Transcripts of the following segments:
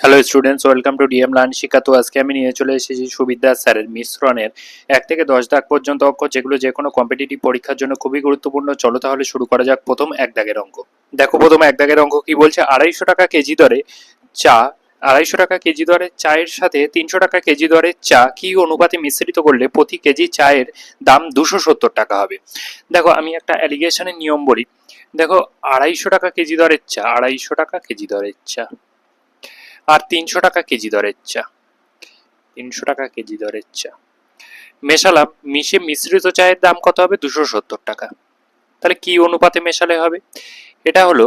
Hello students welcome to DM learn Shiksha তো আজকে আমি নিয়ে চলে এসেছি সুবিদ্যা স্যারের মিশ্রণের এক থেকে দশ দাগ পর্যন্ত অঙ্ক, যেগুলো যে কোনো কম্পিটিটিভ পরীক্ষার জন্য খুবই গুরুত্বপূর্ণ। চলো তাহলে শুরু করা যাক প্রথম এক দাগের অঙ্ক। দেখো, প্রথম এক দাগের অঙ্ক কি বলছে? আড়াইশো টাকা কেজি দরে চা, আড়াইশো টাকা কেজি দরে চায়ের সাথে তিনশো টাকা কেজি দরে চা। কি অনুপাতে মিশ্রিত করলে প্রতি কেজি চায়ের দাম দুশো সত্তর টাকা হবে? দেখো, আমি একটা অ্যালিগেশনের নিয়ম বলি। দেখো, আড়াইশো টাকা কেজি দরের চা, আড়াইশো টাকা কেজি দরের চা। আর তিনশো টাকা কেজি দরের চা। তিনশো টাকা কেজি দরের চা। মেশালাম, মিশে মিশ্রিত চায়ের দাম কত হবে? দুশো সত্তর টাকা। তাহলে কি অনুপাতে মেশালে হবে? এটা হলো,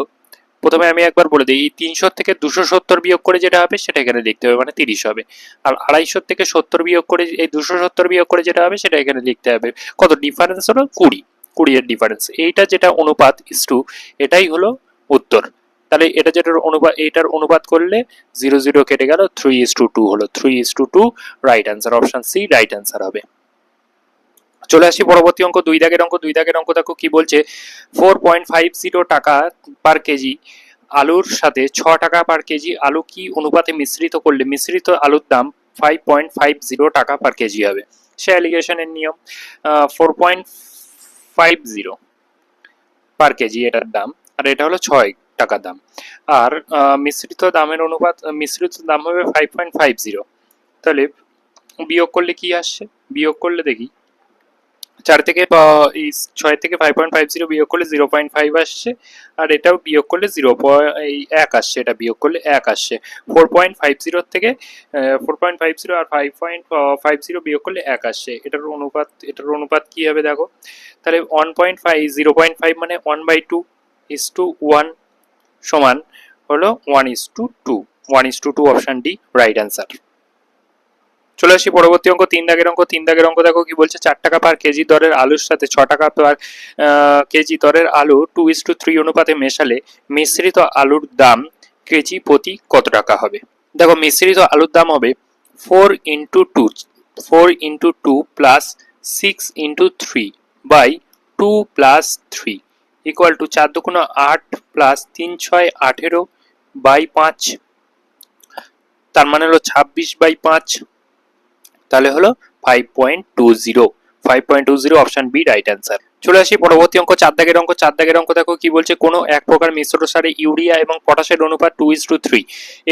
প্রথমে আমি একবার বলে দিই, এই তিনশো থেকে দুশো সত্তর বিয়োগ করে যেটা হবে, সেটা এখানে লিখতে হবে মানে তিরিশ হবে। আর আড়াইশো থেকে সত্তর বিয়োগ করে, এই দুশো সত্তর বিয়োগ করে যেটা হবে, সেটা এখানে লিখতে হবে। কত ডিফারেন্স হলো? কুড়ি। কুড়ি এর ডিফারেন্স এইটা যেটা অনুপাত ইস টু এটাই হলো উত্তর। তাহলে এটা যেটার অনুপাত এইটার অনুপাত করলে জিরো জিরো কেটে গেল থ্রি ইস টু টু হলো। Three is to two right answer option C right answer হবে। চলে আসি পরবর্তী অঙ্ক, দুই দাগের অঙ্ক, দুই দাগের অঙ্ক দেখো কি বলছে। ফোর পয়েন্ট ফাইভ জিরো টাকা পার কেজি আলুর সাথে ছ টাকা পার কেজি আলু কি অনুপাতে মিশ্রিত করলে, মিশ্রিত আলুর দাম ফাইভ পয়েন্ট ফাইভ জিরো টাকা পার কেজি হবে। সে অ্যালিগেশনের নিয়ম four point five zero per kg এটার দাম। আর এটা হলো ছয়। টাকা দাম। আর মিশ্রিত দামের অনুপাত মিশ্রিত দাম হবে ফাইভ পয়েন্ট ফাইভ জিরো তাহলে বিয়োগ করলে কি আসছে? বিয়োগ করলে দেখি, চার থেকে ছয় থেকে ফাইভ পয়েন্ট ফাইভ জিরো বিয়োগ করলে জিরো পয়েন্ট ফাইভ আসছে, আর এটাও বিয়োগ করলে জিরো এই এক আসছে, এটা বিয়োগ করলে এক আসছে। ফোর পয়েন্ট ফাইভ জিরোর থেকে ফোর পয়েন্ট ফাইভ জিরো আর ফাইভ পয়েন্ট ফাইভ জিরো বিয়োগ করলে এক আসছে। এটার অনুপাত এটার অনুপাত কী হবে দেখো? তাহলে one point five zero point five মানে one by two is two one সমান হলো one is two two one is two two option D right answer চলে আসি পরবর্তী অঙ্ক, তিন দাগের অঙ্ক। তিন দাগের অঙ্ক দেখো কি বলছে, চার টাকা পার কেজি দরের আলুর সাথে ছ টাকা পার কেজি দরের আলু টু ইস টু থ্রি অনুপাতে মেশালে মিশ্রিত আলুর দাম কেজি প্রতি কত টাকা হবে? দেখো মিশ্রিত আলুর দাম হবে four into two four into two plus six into three by two plus three equal to চার দুগুণ আট প্লাস তিন ছয় আঠেরো বাই পাঁচ। তার মানে হলো ছাব্বিশ বাই পাঁচ। তাহলে হলো five point two zero five point two zero option B right answer চলে আসি পরবর্তী অঙ্ক, চার দাগের অঙ্ক। চার দাগের অঙ্ক দেখো কি বলছে, কোনো এক প্রকার মিশ্র সারে ইউরিয়া এবং পটাশের অনুপাত টু ইস টু থ্রি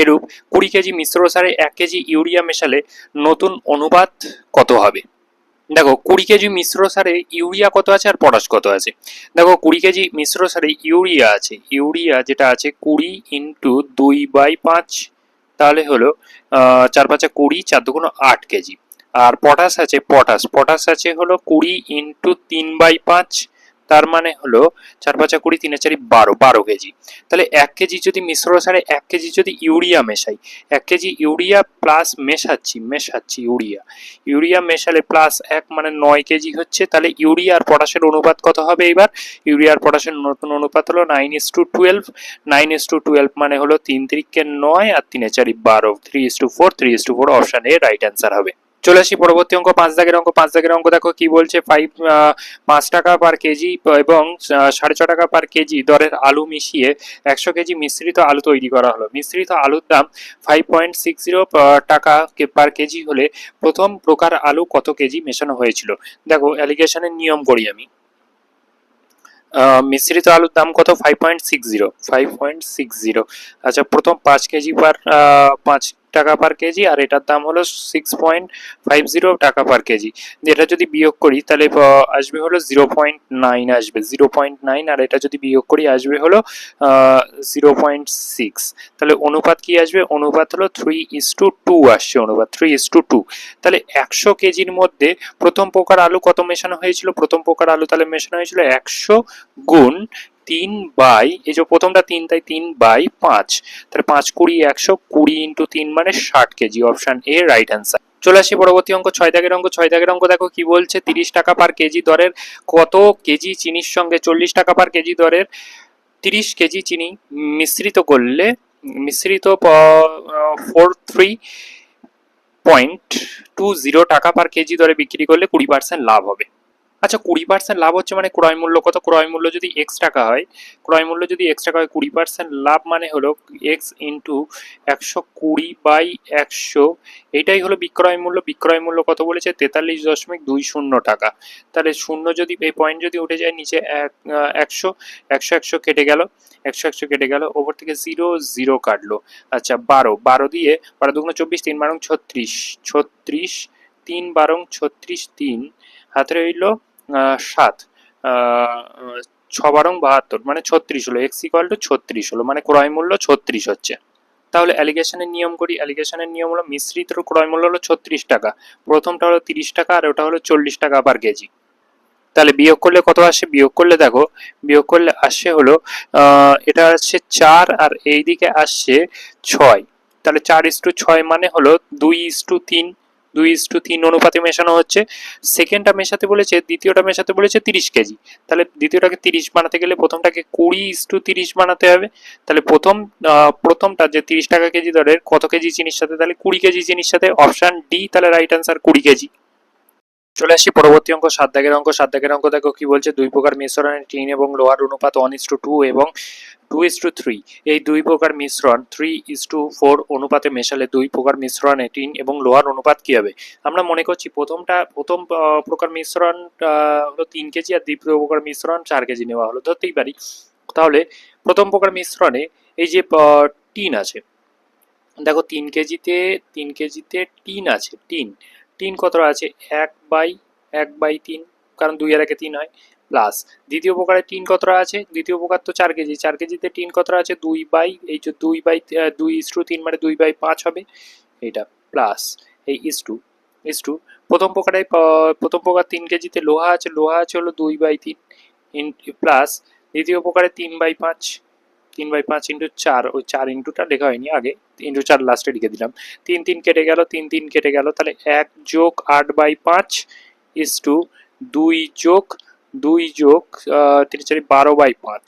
এরূপ কুড়ি কেজি মিশ্র সারে এক কেজি ইউরিয়া মেশালে নতুন অনুপাত কত হবে? দেখো, কুড়ি কেজি মিশ্র সারে ইউরিয়া কত আছে আর পটাশ কত আছে? দেখো, কুড়ি কেজি মিশ্র সারে ইউরিয়া আছে। ইউরিয়া যেটা আছে কুড়ি ইন্টু দুই বাই পাঁচ, তাহলে হলো চার পাঁচা কুড়ি, চার দুগুণ আট কেজি। আর পটাশ আছে, পটাশ। পটাশ আছে হলো কুড়ি ইন্টু তিন বাই পাঁচ তার মানে হলো চার পাঁচা কুড়ি, তিনে চারি, বারো বারো কেজি। তাহলে এক কেজি যদি মিশ্র সারে, এক কেজি যদি ইউরিয়া মেশাই, এক কেজি ইউরিয়া প্লাস মেশাচ্ছি মেশাচ্ছি ইউরিয়া। ইউরিয়া মেশালে প্লাস এক মানে নয় কেজি হচ্ছে, তাহলে ইউরিয়া আর পটাশের অনুপাত কত হবে এবার ইউরিয়া আর পটাশের নতুন অনুপাত হলো nine is to twelve nine is to twelve মানে হলো তিন তিরিকে নয় আর তিনে চারি বারো three is to four three is to four option A right answer হবে। চলে আসি পরবর্তী অঙ্ক, পাঁচ দাগের অঙ্ক, পাঁচ দাগের অঙ্ক দেখো কি বলছে? ফাইভ পাঁচ টাকা পার কেজি এবং সাড়ে ছ টাকা পার কেজি দরের আলু মিশিয়ে একশো কেজি মিশ্রিত আলু তৈরি করা হলো। মিশ্রিত আলুর দাম ফাইভ পয়েন্ট সিক্স জিরো টাকা পার কেজি হলে প্রথম প্রকার আলু কত কেজি মেশানো হয়েছিল? দেখো অ্যালিগেশনের নিয়ম করি আমি। মিশ্রিত আলুর দাম কত? Five point six zero five point six zero আচ্ছা প্রথম পাঁচ কেজি পার পাঁচ টাকা পার কেজি আর এটার দাম হলো সিক্স পয়েন্ট ফাইভ জিরো টাকা পার কেজি। এটা যদি বিয়োগ করি তাহলে আসবে হলো জিরো পয়েন্ট নাইন আসবে জিরো পয়েন্ট নাইন আর এটা যদি বিয়োগ করি আসবে হলো জিরো পয়েন্ট সিক্স তাহলে অনুপাত কি আসবে? অনুপাত হলো থ্রি ইস টু টু আসছে অনুপাত থ্রি ইস টু টু তাহলে একশো কেজির মধ্যে প্রথম প্রকার আলু কত মেশানো হয়েছিল? প্রথম প্রকার আলু তাহলে মেশানো হয়েছিল একশো গুণ তিন বাই, এই যে প্রথমটা তিন, তাই তিন বাই পাঁচ। তাহলে পাঁচ কুড়ি একশো কুড়ি ইন্টু তিন মানে ষাট kg, option A right answer চলে আসি পরবর্তী অঙ্ক, ছয় দাগের অঙ্ক, ছয় দাগের অঙ্ক দেখো কি বলছে, তিরিশ টাকা পার কেজি দরের কত কেজি চিনির সঙ্গে, চল্লিশ টাকা পার কেজি দরের তিরিশ কেজি চিনি মিশ্রিত করলে, মিশ্রিত four three point two zero টাকা পার কেজি দরে বিক্রি করলে কুড়ি পার্সেন্ট লাভ হবে। আচ্ছা কুড়ি পার্সেন্ট লাভ হচ্ছে মানে ক্রয় মূল্য কত? ক্রয় মূল্য যদি এক্স টাকা হয়, ক্রয় মূল্য যদি এক্স টাকা হয়, কুড়ি পার্সেন্ট লাভ মানে হলো এক্স ইন্টু একশো কুড়ি বাই একশো। এটাই হলো বিক্রয় মূল্য। বিক্রয় মূল্য কত বলেছে? তেতাল্লিশ দশমিক দুই শূন্য টাকা। তাহলে শূন্য যদি, এই পয়েন্ট যদি উঠে যায় নিচে এক একশো একশো একশো কেটে গেল। একশো একশো কেটে গেল, ওপর থেকে জিরো জিরো কাটলো। আচ্ছা বারো। বারো দিয়ে বারো দুগুণ চব্বিশ, তিন বারং ছত্রিশ। ছত্রিশ, তিন বারং ছত্রিশ, তিন। হাতে রইল সাত। ছ বারং বাহাত্তর মানে ছত্রিশ হলো। এক্স ইকুয়াল টু ছত্রিশ হলো মানে ক্রয় মূল্য ছত্রিশ হচ্ছে। তাহলে অ্যালিগেশনের নিয়ম করি। অ্যালিগেশনের নিয়ম হলো মিশ্রিত ক্রয় মূল্য হলো ছত্রিশ টাকা। প্রথমটা হলো তিরিশ টাকা আর ওটা হলো চল্লিশ টাকা পার কেজি তাহলে বিয়োগ করলে কত আসে? বিয়োগ করলে দেখো, বিয়োগ করলে আসে হলো এটা আসছে চার আর এই দিকে আসছে ছয়। তাহলে চার ইস টু ছয় মানে হলো দুই ইস টু তিন। দুই ইস টু তিন অনুপাতে মেশানো হচ্ছে। সেকেন্ডটা মেশাতে বলেছে, দ্বিতীয়টা মেশাতে বলেছে তিরিশ কেজি। তাহলে দ্বিতীয়টাকে তিরিশ বানাতে গেলে প্রথমটাকে কুড়ি ইস টু তিরিশ বানাতে হবে। তাহলে প্রথম প্রথমটা যে তিরিশ টাকা কেজি দরের কত কেজি চিনির সাথে, তাহলে কুড়ি কেজি চিনির সাথে অপশন ডি, তাহলে রাইট আনসার কুড়ি কেজি। চলে আসি পরবর্তী অঙ্ক, সাত দাগের অঙ্ক, সাত দাগের অঙ্ক দেখো কি বলছে? দুই প্রকার মিশ্রণে টিন এবং লোহার অনুপাত ওয়ান ইস টু টু এবং টু ইস টু থ্রি এই দুই প্রকার মিশ্রণ থ্রি ইস টু ফোর অনুপাতে মেশালে দুই প্রকার মিশ্রণে টিন এবং লোহার অনুপাত কী হবে? আমরা মনে করছি প্রথমটা, প্রথম প্রকার মিশ্রণ হলো তিন কেজি আর দ্বিতীয় প্রকার মিশ্রণ চার কেজি নেওয়া হলো। ধরতেই পারি। তাহলে প্রথম প্রকার মিশ্রণে এই যে টিন আছে, দেখো তিন কেজিতে তিন কেজিতে টিন আছে, টিন। টিন কতটা আছে? এক বাই এক বাই তিন, কারণ দুই আর একে তিন হয় প্লাস দ্বিতীয় প্রকারে টিন কতটা আছে? দ্বিতীয় প্রকার তো চার কেজি। চার কেজিতে টিন কতটা আছে? দুই বাই, এই যে দুই বাই দুই ইস্টু তিন মানে দুই বাই পাঁচ হবে, এইটা প্লাস এই ইস্টু ইস্টু প্রথম প্রকারে প্রথম প্রকার তিন কেজিতে লোহা আছে। লোহা আছে হলো দুই বাই তিন, ইন প্লাস দ্বিতীয় প্রকারে তিন বাই পাঁচ তিন বাই পাঁচ ইন্টু চার, ওই চার ইন্টুটা লেখা হয়নি আগে ইন্টু চার লাস্টে লিখে দিলাম। তিন তিন কেটে গেল, তিন তিন কেটে গেল, তাহলে এক যোগ আট বাই পাঁচ ইস টু দুই যোগ দুই যোগ তিন চারি বারো বাই পাঁচ।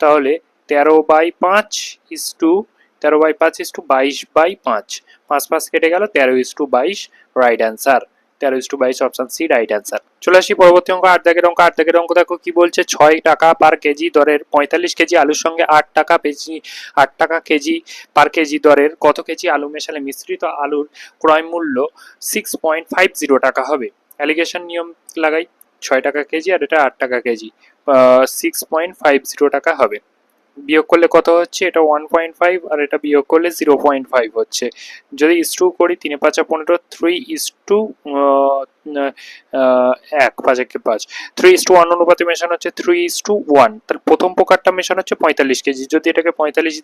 তাহলে তেরো বাই পাঁচ ইস টু তেরো বাই পাঁচ ইস টু বাইশ বাই পাঁচ। পাঁচ পাঁচ কেটে গেল, তেরো ইস টু বাইশ রাইট অ্যান্সার তেরো ইস টু বাইশ অপশন সি রাইট অ্যান্সার চলে আসি পরবর্তী অঙ্ক, আট দাগের অঙ্ক, আট দাগের অঙ্ক, দেখো কি বলছে, ছয় টাকা পার কেজি দরের, পঁয়তাল্লিশ কেজি আলুর সঙ্গে আট টাকা কেজি, আট টাকা কেজি পার কেজি দরের, কত কেজি আলু মেশালে মিশ্রিত আলুর ক্রয় মূল্য সিক্স পয়েন্ট ফাইভ জিরো টাকা হবে। অ্যালিগেশন নিয়ম লাগাই, ছয় টাকা কেজি আর এটা আট টাকা kg six point five zero টাকা হবে। বিয়োগ করলে কত হচ্ছে? এটা ওয়ান পয়েন্ট ফাইভ আর এটা বিয়োগ করলে জিরো পয়েন্ট ফাইভ হচ্ছে। যদি ইস টু করি, তিনে পাঁচা পনেরো থ্রি ইস টু এক পাঁচ একে পাঁচ। থ্রি ইস টু ওয়ান অনুপাতে মেশানো হচ্ছে থ্রি ইস টু ওয়ান তাহলে প্রথম প্রকারটা মেশানো হচ্ছে পঁয়তাল্লিশ কেজি। যদি এটাকে পঁয়তাল্লিশ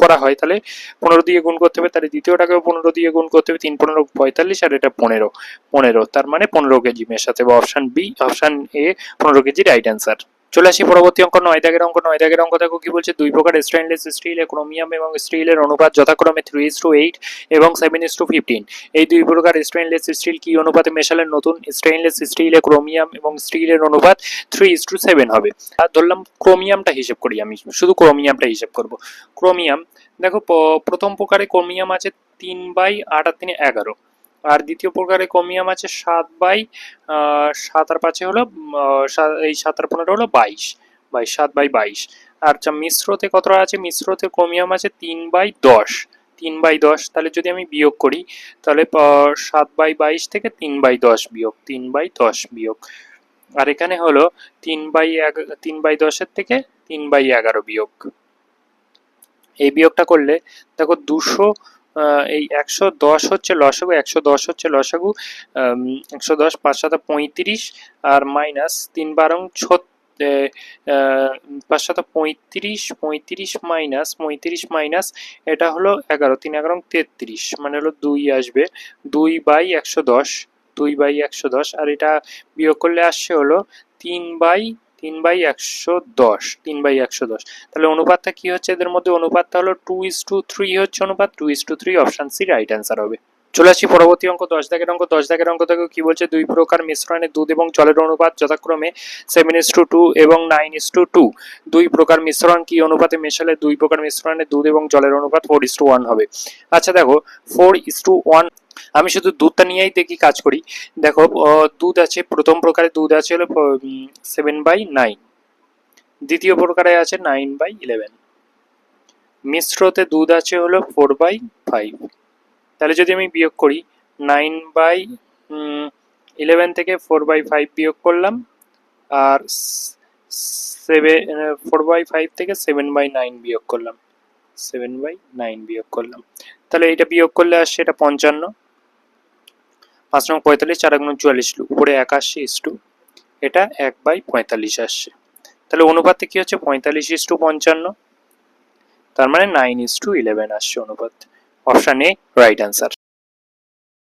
করা হয়, তাহলে পনেরো দিয়ে গুণ করতে হবে, তাহলে দ্বিতীয়টাকেও পনেরো দিয়ে গুণ করতে হবে, তিন পনেরো পঁয়তাল্লিশ আর এটা পনেরো। পনেরো, তার মানে পনেরো কেজি মেশাতে হবে। অপশান বি অপশান এ পনেরো কেজি রাইট অ্যান্সার চলে আসি পরবর্তী অঙ্ক নয় দাগের অঙ্ক নয় দাগের অঙ্ক দেখো কি বলছে? দুই প্রকার স্টেনলেস স্টিল ক্রোমিয়াম এবং স্টিলের অনুপাত যথাক্রমে থ্রি ইস টু এইট এবং সেভেন ইস টু ফিফটিন এই দুই প্রকার স্টেনলেস স্টিল কি অনুপাতে মেশালে নতুন? স্টেনলেস স্টিলে ক্রোমিয়াম এবং স্টিলের অনুপাত থ্রি ইস টু সেভেন হবে। আর ধরলাম ক্রোমিয়ামটা হিসেব করি আমি, শুধু ক্রোমিয়ামটা হিসেব করব। ক্রোমিয়াম দেখো প্রথম প্রকারে ক্রোমিয়াম আছে তিন বাই আট আর তিনে এগারো। আর দ্বিতীয় প্রকারে ক্রোমিয়াম আছে সাত বাই সাত আর পাঁচে হলো এই সাত আর পনেরো হলো বাইশ বাইশ, সাত বাই বাইশ। আর যা মিশ্রতে কতটা আছে, মিশ্রতে কমিয়াম আছে তিন বাই দশ, তিন বাই দশ, তাহলে যদি আমি বিয়োগ করি, তাহলে সাত বাই বাইশ থেকে তিন বাই দশ বিয়োগ, তিন বাই দশ বিয়োগ। আর এখানে হলো তিন বাই তিন বাই দশের থেকে তিন বাই এগারো বিয়োগ। এই বিয়োগটা করলে, দেখো দুশো এই একশো দশ হচ্ছে লসাগু, একশো দশ হচ্ছে লসাগু একশো দশ পাঁচ সাথে পঁয়ত্রিশ আর মাইনাস তিন বারং ছত পাঁচ সাথে পঁয়ত্রিশ পঁয়ত্রিশ মাইনাস পঁয়ত্রিশ মাইনাস, এটা হলো এগারো, তিন এগারো তেত্রিশ মানে হলো দুই আসবে, দুই বাই একশো দশ, দুই বাই একশো দশ, আর এটা বিয়োগ করলে আসছে হলো তিন বাই তিন বাই একশো দশ, তিন বাই একশো দশ। তাহলে অনুপাতটা কি হচ্ছে? এদের মধ্যে অনুপাতটা হলো টু ইস টু থ্রি হচ্ছে অনুপাত two is to three option C right answer হবে। চলে আসি পরবর্তী অঙ্ক, দশ দাগের অঙ্ক, দশ দাগের অঙ্ক থেকে কি বলছে? দুই প্রকার মিশ্রণে দুধ এবং জলের অনুপাত যথাক্রমে সেভেন ইস টু টু এবং nine is to two two প্রকার মিশ্রণ কি অনুপাতে মেশালে? দুই প্রকার মিশ্রণে দুধ এবং জলের অনুপাত ফোর ইস টু ওয়ান হবে। আচ্ছা দেখো ফোর ইস টু ওয়ান আমি শুধু দুধটা নিয়েই দেখি, কাজ করি। দেখো দুধ আছে, প্রথম প্রকারে দুধ আছে হলো সেভেন বাই নাইন দ্বিতীয় প্রকারে আছে নাইন বাই ইলেভেন মিশ্রতে দুধ আছে হলো ফোর বাই ফাইভ তাহলে যদি আমি বিয়োগ করি নাইন বাই ইলেভেন থেকে ফোর বাই ফাইভ বিয়োগ করলাম, আর সেভেন ফোর বাই ফাইভ থেকে সেভেন বাই নাইন বিয়োগ করলাম। সেভেন বাই নাইন বিয়োগ করলাম। তাহলে এটা বিয়োগ করলে আসছে এটা পঞ্চান্ন। পাঁচ নং পঁয়তাল্লিশ, চার গুণ চুয়াল্লিশ উপরে এক একাশি ইস টু এটা এক বাই পঁয়তাল্লিশ আসছে। তাহলে অনুপাতে কি হচ্ছে? পঁয়তাল্লিশ ইস টু পঞ্চান্ন। তার মানে নাইন ইস টু ইলেভেন আসছে অনুপাত। Option A right answer